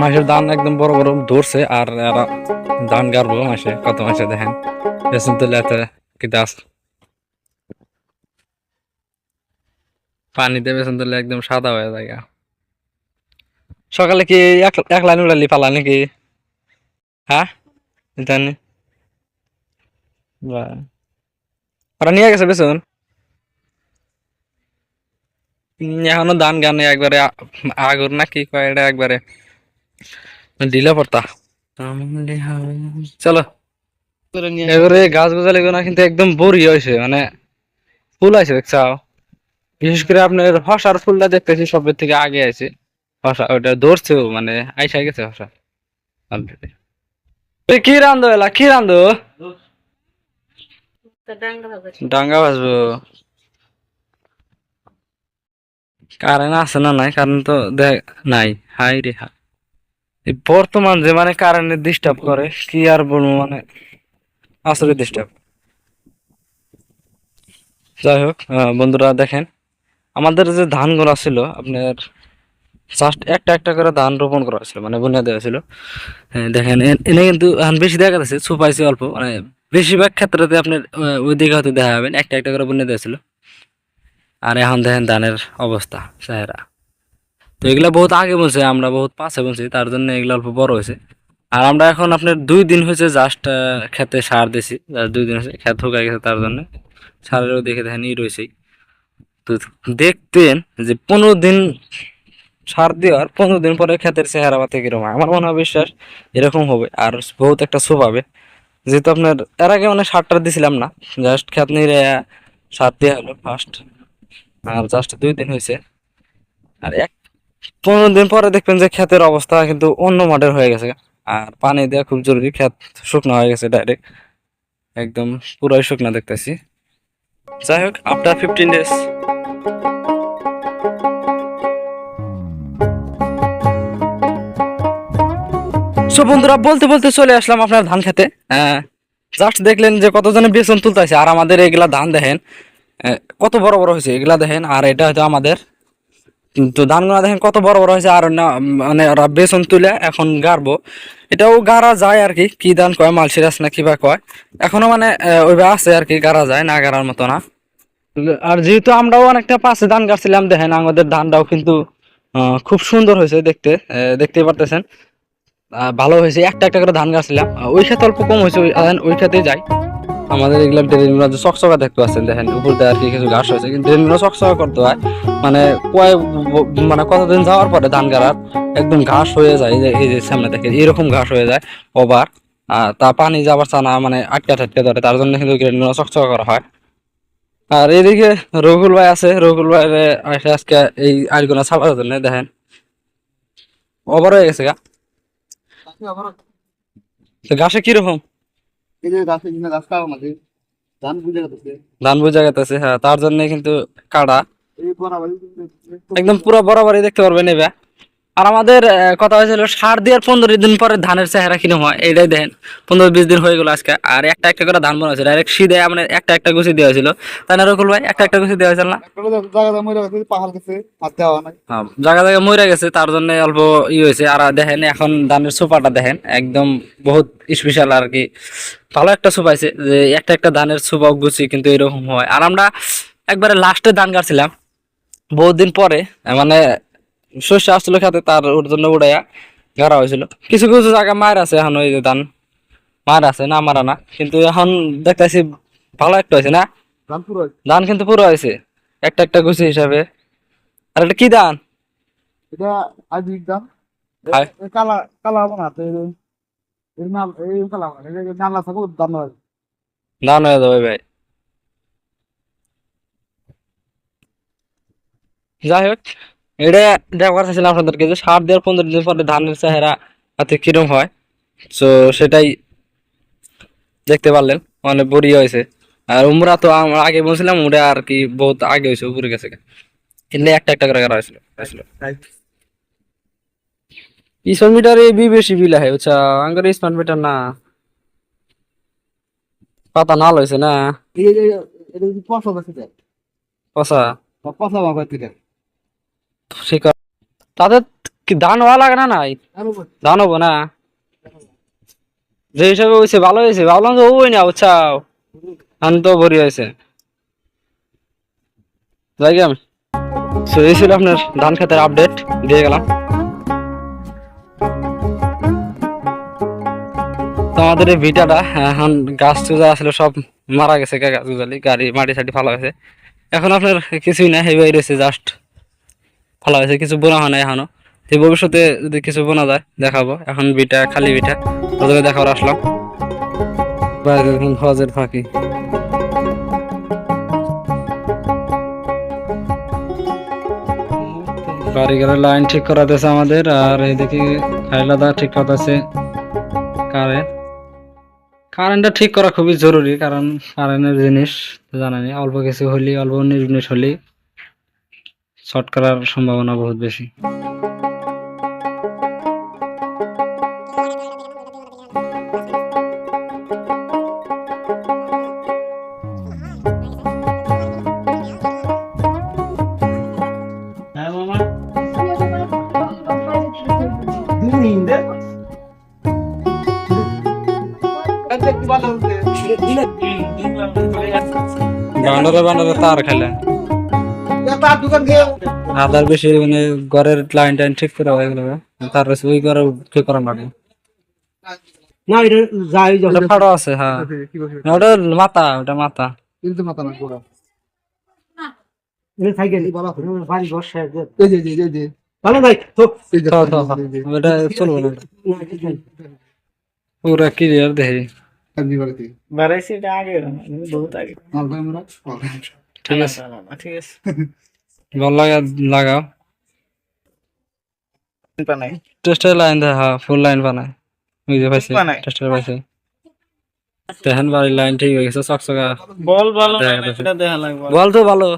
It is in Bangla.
মাসের ধান একদম বড় বড় ধরছে আর এরা ধান গাড়বো মাসে কত মাসে দেখেন। পেছন তুলে এত কি দাস পানিতে বেসন তুলে একদম সাদা হয়ে যায়। সকালে কি এক লাইন উড়ালি পালা নাকি? হ্যাঁ? জানি। ওরা নিয়ে গেছে উম, এখনও ধান গানে একবারে আগর না কি কয় এটা একবারে। ঢিলা পড়তা। চলো। এবারে গাছ গোছালি না কিন্তু একদম বড়ি হয়েছে মানে ফুল আছে দেখছাও। বিশেষ করে আপনার হসার ফুলটা দেখতেছি সবের থেকে আগে আছে। হসা ওটা ধরছেও মানে আইসা গেছে হসা কি রান্ধো এলা কি রান্ধো? ডাঙ্গা ভাজবো। কারেন্ট আছে না নাই? কারেন্ট তো দেখ নাই। হাই রে বর্তমান যে মানে কারেন্টের ডিস্টার্ব করে, কি আর বলব মানে? আসলে ডিস্টার্ব যাই হোক বন্ধুরা দেখেন, আমাদের যে ধানগুলো ছিল, আপনার জাস্ট একটা একটা করে ধান রোপণ করা হয়েছিল মানে বুনিয়া দেওয়া ছিল দেখেন এনে কিন্তু এখন বেশি দেখা যাচ্ছে সুপাইছে অল্প মানে বেশিরভাগ ক্ষেত্রেতে আপনার ওই দিকে হয়তো দেখা যাবেন একটা একটা করে বুনিয়া দেওয়া ছিল আর এখন দেখেন ধানের অবস্থা চেহারা তো এগুলা বহুত আগে বলছে, আমরা বহুত পাশে বলছি, তার জন্য এগুলো অল্প বড় হয়েছে। আর আমরা এখন আপনার দুই দিন হয়েছে জাস্ট খেতে সার দিছি দুই দিন হয়েছে খেত শুকাই গেছে তার জন্য। সারেরও দেখে দেখেন ই রয়েছেই তো দেখতেন যে পনেরো দিন সার দেওয়ার, পনেরো দিন পরে ক্ষেতের চেহারা পাতে কীরকম আমার মনে হয় বিশ্বাস এরকম হবে, আর বহুত একটা শোভ হবে। যেহেতু আপনার, এর আগে মানে সারটা দিছিলাম না জাস্ট খেত নিয়ে সার দেওয়া হলো ফার্স্ট আর জাস্ট দুই দিন হয়েছে আর এক পনেরো দিন পরে দেখবেন যে ক্ষেতের অবস্থা কিন্তু অন্য মাঠের হয়ে গেছে। আর পানি দেওয়া খুব জরুরি, ক্ষেত শুকনো হয়ে গেছে ডাইরেক্ট একদম পুরাই শুকনো দেখতেছি। যাই হোক আফটার ফিফটিন ডেজ সো বন্ধুরা, বলতে বলতে চলে আসলাম আপনার ধান খেতে। জাস্ট দেখলেন যে কতজনে বেসন তুলতেছে। আর আমাদের এগুলা ধান দেখেন। কত বড় বড় হয়েছে এগুলা দেখেন আর এটা হয়তো আমাদের তো ধানগুলা দেখেন কত বড় বড় হয়েছে আর মানে ওরা বেসন তুলে এখন গাড়বো। এটাও গাড়া যায় আর কি ধান কয় মালসিরাস না কিবা কয় এখনও মানে ওইভাবে আছে আর কি গাড়া যায় না গাড়ার মতো না। আর যেহেতু আমরাও অনেকটা পাশে ধান গাছছিলাম দেখেন আমাদের ধানটাও কিন্তু খুব সুন্দর হয়েছে দেখতে আহ, দেখতেই পারতেছেন। ভালো হয়েছে একটা একটা করে ধান গাছছিলাম আহ, ওই ক্ষেত্রে অল্প কম হয়েছে ওই ওই যাই আমাদের এগুলো ড্রেনগুলো যে চকচকা দেখতে পাচ্ছেন, দেখেন, উপর দিয়ে আর কি কিছু ঘাস হয়েছে, কিন্তু ড্রেনগুলো চকচকা করতে হয়। মানে কয় মানে কতদিন যাওয়ার পরে ধান গাড়ার একদম ঘাস হয়ে যায়, এই যে সামনে দেখেন, এরকম ঘাস হয়ে যায় ওভার আর তা পানি যাবার চানা মানে আটকা ঠাটকে ধরে, তার জন্য কিন্তু গ্রেনগুলো চকচকা করা হয়। আর এদিকে রঘুল ভাই আছে, রঘুল ভাই আজকে এই আলগুনা ছাপার জন্য, দেখেন। ওভার হয়ে গেছে গা। ঘাসে কীরকম? এই যে গাছে কিনা গাছ কাটা মাঝে ধান বুঝে গেছে। ধান বোঝা গেছে হ্যাঁ তার জন্য কিন্তু কাটা একদম পুরো বরাবরই দেখতে পারবেন এবার আর আমাদের কথা হয়েছিল সার দেওয়ার পনেরো দিন পরে ধানের চেহারা কীরকম হয়? এইটাই দেখেন পনেরো বিশ দিন হয়ে গেলো আজকে। আর একটা একটা করে ধান মনে হয়েছে ডাইরেক্ট সিধে মানে একটা একটা গুছি দেওয়া হয়েছিল। তাই না রকুল ভাই একটা একটা গুছি দেওয়া হয়েছিল না? জায়গা হ্যাঁ, জায়গা মরে গেছে তার জন্য অল্প ই হয়েছে। আর দেখেন এখন ধানের সোপাটা দেখেন একদম বহুত স্পেশাল আর কি। ভালো একটা সোপাইছে যে একটা একটা ধানের সোপা গুছি কিন্তু এরকম হয়। আর আমরা একবারে লাস্টে ধান কাটছিলাম বহুত দিন পরে মানে শস্য আসছিল খাতে তার ওর জন্য উড়াইয়া গাড়া হয়েছিল। কিছু কিছু জায়গা মায়ের আছে এখন ওই ধান। মার আছে না মারা না। কিন্তু এখন দেখতেছি ভালো একটা হয়েছে না? ধান কিন্তু পুরো হয়েছে। একটা একটা গুছি হিসাবে। আর এটা কি ধান? এটা আজ দাম কালা কালা হব না তো এই- এই নাল এই কালা হব নালা থাকো দাম হয় ধান হয়ে যাবে ভাই। যাই হোক। এটা দেখার চাইছিলাম আপনাদেরকে যে সার দেওয়ার পনেরো দিন পরে ধানের চেহারা হাতে কিরম হয়। তো সেটাই দেখতে পারলেন মানে বড়ি হয়েছে। আর উমরা তো আমরা আগে বলছিলাম আর কি বহুত আগে হয়েছে উপরে গেছে। কিন্তু একটা একটা করে করা হয়েছিল স্মার্ট মিটার এই বি বেশি বিল বুঝছা? আঙ্গার স্মার্ট মিটার না। পাতা নাল হয়েছে না? পচা বাবা তাদের ধান হওয়া লাগে না নাই? ধান হব। না? যে হিসাবে হয়েছে ভালো হয়েছে ভাবলাম যে ওই না উচ্ছাও ধান তো ভরি হয়েছে যাই আমি এই ছিল আপনার ধান খেতের আপডেট দিয়ে গেলাম। তো আমাদের এই ভিটাটা এখন গাছ চুজা আসলে সব মারা গেছে। গাছ গুজালি গাড়ি মাটি সাটি ফালা হয়েছে। এখন আপনার কিছুই না হেবাই রয়েছে জাস্ট ফালা হয়েছে, কিছু বোনা হয় না এখনও। তো ভবিষ্যতে যদি কিছু বোনা যায়, দেখাবো। এখন বিটা, খালি বিটা। ওদের দেখাবার আসলাম। হজের ফাঁকি। কারিগরের লাইন ঠিক করাতেছে আমাদের, আর এদিকে খাইলাদা ঠিক করতেছে কারেন্ট কারেন্টটা ঠিক করা খুবই জরুরি, কারণ কারেন্টের জিনিস জানানি অল্প কিছু হলে অল্প উনিশ হলে শর্ট করার সম্ভাবনা বহুত বেশি। হ্যাঁ হচ্ছে বান্ডারে বান্ডারে তার খেলে। আদার বেশি মানে ঘরের লাইন টাইন ঠিক করে হয়ে গেল তার রয়েছে ওই ঘরে ঠিক করা লাগে। না এটা যাই ওটা ফাড়ো আছে হ্যাঁ। ওটা মাথা ওটা মাথা। কিন্তু মাথা না পুরো এটা সাইকেল। বলা বাড়ি বসে এই যে এই যে ভালো নাই তো। এই যে তো, তো, তো। ওটা চলবে না। পুরা ক্লিয়ার দেখি বাড়াইছি এটা আগে বহুত আগে। আমরা। ঠিক আছে। ঠিক আছে। ভালো লাগা লাগাও। বানাই। টেস্টের লাইন দেয় হ্যাঁ ফুল লাইন ওই যে পাইছে। তেহেন পাইছে। বাড়ির লাইন ঠিক হয়ে গেছে চকচকা। বল ভালো। এটা দেখা লাগবে। বল তো ভালো